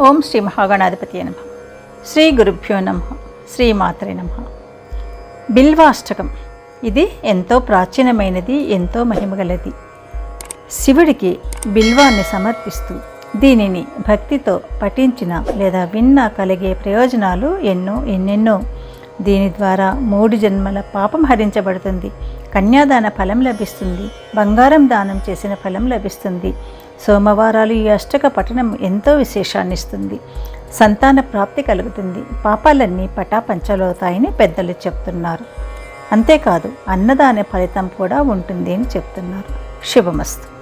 ఓం శ్రీ మహాగణాధిపతి నమ. శ్రీ గురుభ్యో నమ. శ్రీమాత్రే నమ. బిల్వాష్టకం. ఇది ఎంతో ప్రాచీనమైనది ఎంతో మహిమగలది. శివుడికి బిల్వాన్ని సమర్పిస్తూ దీనిని భక్తితో పఠించిన లేదా విన్నా కలిగే ప్రయోజనాలు ఎన్నో ఎన్నెన్నో. దీని ద్వారా మూడు జన్మల పాపం హరించబడుతుంది. కన్యాదాన ఫలం లభిస్తుంది. బంగారం దానం చేసిన ఫలం లభిస్తుంది. సోమవారాలు ఈ అష్టక పఠనం ఎంతో విశేషాన్ని ఇస్తుంది సంతాన ప్రాప్తి కలుగుతుంది. పాపాలన్నీ పటాపంచలవుతాయని పెద్దలు చెప్తున్నారు. అంతేకాదు అన్నదాన ఫలితం కూడా ఉంటుంది అని చెప్తున్నారు. శుభమస్తు.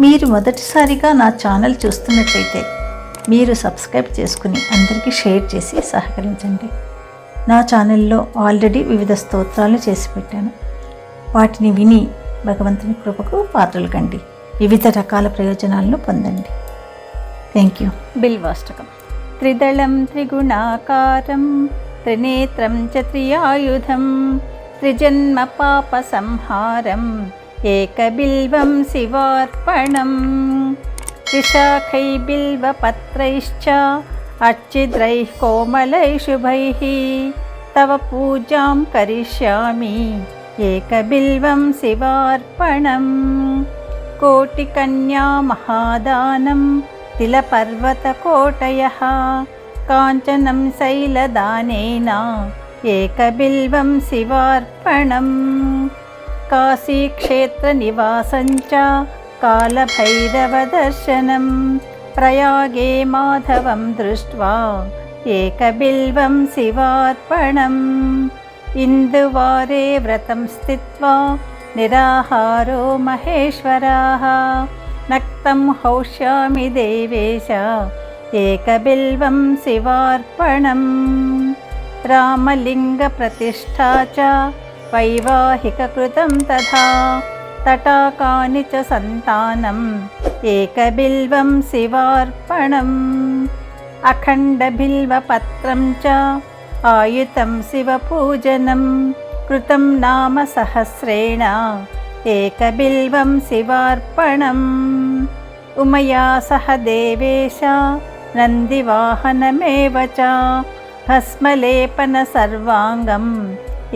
మీరు మొదటిసారిగా నా ఛానల్ చూస్తున్నట్లయితే మీరు సబ్స్క్రైబ్ చేసుకుని అందరికీ షేర్ చేసి సహకరించండి. నా ఛానల్లో ఆల్రెడీ వివిధ స్తోత్రాలు చేసి పెట్టాను. వాటిని విని భగవంతుని కృపకు పాత్రలు కండి. వివిధ రకాల ప్రయోజనాలను పొందండి థ్యాంక్ యూ బిల్వాష్టకం త్రిదళం త్రిగుణాకారం త్రినేత్రం చ త్రియాయుధం త్రిజన్మ పాప సంహారం ఏకబిల్వం శివార్పణం త్రిశాఖై బిల్వపత్రైశ్చ అర్చిద్రైः కోమలైः शुभैः तव पूजां करिष्यामि एकबिल्वं शिवार्पणम् कोटिकन्या महादानं तिलपर्वतकोटयः काञ्चनं शैलदानेन एकबिल्वं शिवार्पणम्। काशीक्षेत्रनिवासं च कालभैरवदर्शनं प्रयागे माधवं दृष्ट्वा एकबिल्वं शिवार्पणम्। इन्दुवारे व्रतं स्थित्वा निराहारो महेश्वराः। नक्तं हौष्यामि देवेश एकबिल्वं शिवार्पणम्। रामलिङ्गप्रतिष्ठा च वैवाहिककृतं तथा तटाकानि च सन्तानम् एकबिल्वं शिवार्पणम्। अखण्डबिल्वपत्रं च आयुतं शिवपूजनं कृतं नाम सहस्रेण एकबिल्वं शिवार्पणम्। उमया सह देवेश नन्दिवाहनमेव च भस्मलेपनसर्वाङ्गम्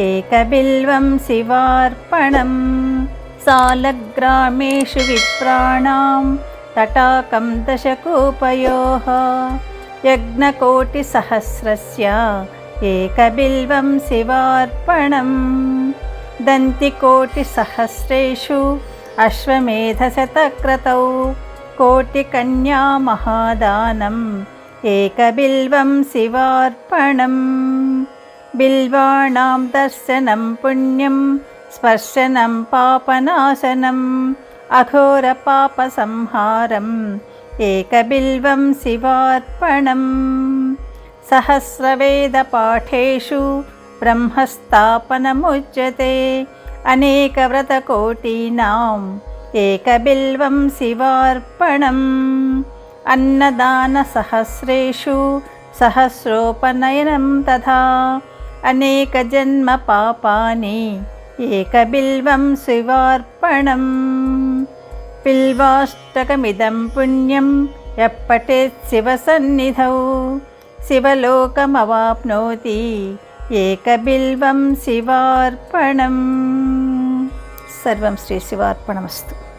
एकबिल्वं शिवार्पणम्। सालग्रामेषु विप्राणां तटाकं दशकूपयोः। यज्ञकोटिसहस्रस्य एकबिल्वं शिवार्पणम्। दन्तिकोटिसहस्रेषु अश्वमेधशतक्रतौ कोटिकन्या महादानम्। एकबिल्वं शिवार्पणम्। बिल्वाणां दर्शनं पुण्यं स्पर्शनं पापनाशनम् अघोरपापसंहारम्। एकबिल्वं शिवार्पणम् सहस्रवेदपाठेषु ब्रह्मस्थापनमुच्यते अनेकव्रतकोटीनाम् एकबिल्वं शिवार्पणम् अन्नदानसहस्रेषु सहस्रोपनयनं तथा अनेकजन्मपापानि एकबिल्वं शिवार्पणम् बिल्वाष्टकमिदं पुण्यं यः पठेत् शिवसन्निधौ శివలోకమవాప్నోతి ఏకబిల్వం శివార్పణం. సర్వం శ్రీ శివార్పణమస్తు.